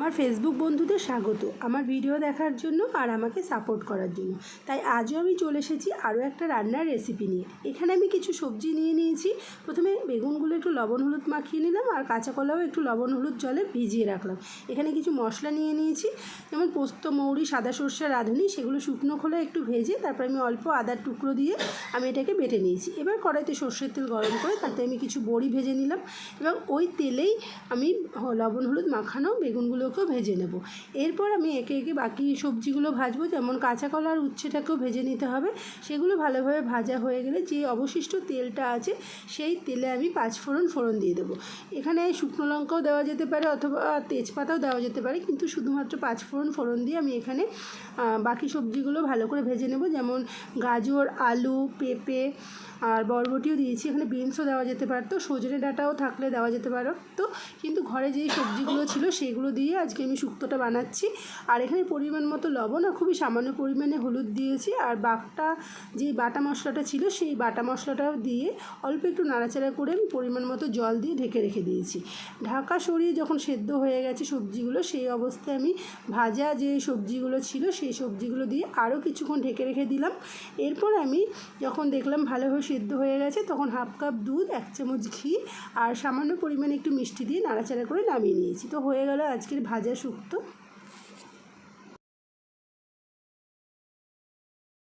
আমার ফেসবুক বন্ধুদের স্বাগত। আমার ভিডিও দেখার জন্য আর আমাকে সাপোর্ট করার জন্য। তাই আজও আমি চলে এসেছি আরও একটা রান্নার রেসিপি নিয়ে। এখানে আমি কিছু সবজি নিয়ে নিয়েছি। প্রথমে বেগুনগুলো একটু লবণ হলুদ মাখিয়ে নিলাম আর কাঁচা কলাও একটু লবণ হলুদ জলে ভিজিয়ে রাখলাম। এখানে কিছু মশলা নিয়ে নিয়েছি। যেমন পোস্ত, মৌরি, সাদা সর্ষে, রাঁধুনি, সেগুলো শুকনো খোলা একটু ভেজে তারপর আমি অল্প আদার টুকরো দিয়ে আমি এটাকে বেটে নিয়েছি। এবার কড়াইতে সর্ষের তেল গরম করে তাতে আমি কিছু বড়ি ভেজে নিলাম। এবং ওই তেলেই আমি লবণ হলুদ মাখানো বেগুনগুলোকেও ভেজে নেব। এরপর আমি একে একে বাকি সবজিগুলো ভাজবো। যেমন কাঁচা কলা আর উচ্ছেটাকেও ভেজে নিতে হবে। সেগুলো ভালোভাবে ভাজা হয়ে গেলে যে অবশিষ্ট তেলটা আছে, সেই তেলে আমি পাঁচ ফোড়ন ফোড়ন দিয়ে দেবো। এখানে শুকনো লঙ্কাও দেওয়া যেতে পারে অথবা তেজপাতাও দেওয়া যেতে পারে, কিন্তু শুধুমাত্র পাঁচ ফোড়ন ফোড়ন দিয়ে আমি এখানে বাকি সবজিগুলো ভালো করে ভেজে নেব। যেমন গাজর, আলু, পেঁপে আর বরবটিও দিয়েছি। এখানে বিনসও দেওয়া যেতে পারতো। সজনে ডাটাও থাকলে দেওয়া যেতে পারতো। কিন্তু ঘরে যেই সবজিগুলো ছিল, সেগুলো দিয়ে আজকে আমি শুক্তোটা বানাচ্ছি। আর এখানে পরিমাণ মতো লবণ আর খুবই সামান্য পরিমাণে হলুদ দিয়েছি। আর বাটা, যে বাটা মশলাটা ছিল সেই বাটা মশলাটাও দিয়ে অল্প একটু নাড়াচাড়া করে আমি পরিমাণ মতো জল দিয়ে ঢেকে রেখে দিয়েছি। ঢাকা সরিয়ে যখন সেদ্ধ হয়ে গেছে সবজিগুলো, সেই অবস্থায় আমি ভাজা যে সবজিগুলো ছিল সেই সবজিগুলো দিয়ে আরও কিছুক্ষণ ঢেকে রেখে দিলাম। এরপর আমি যখন দেখলাম ভালোভাবে সেদ্ধ হয়ে গেছে, তখন হাফ কাপ দুধ, এক চামচ ঘি আর সামান্য পরিমাণে একটু মিষ্টি দিয়ে নাড়াচাড়া করে নামিয়ে নিয়েছি। তো হয়ে গেল আজকের ভাজা শুক্তো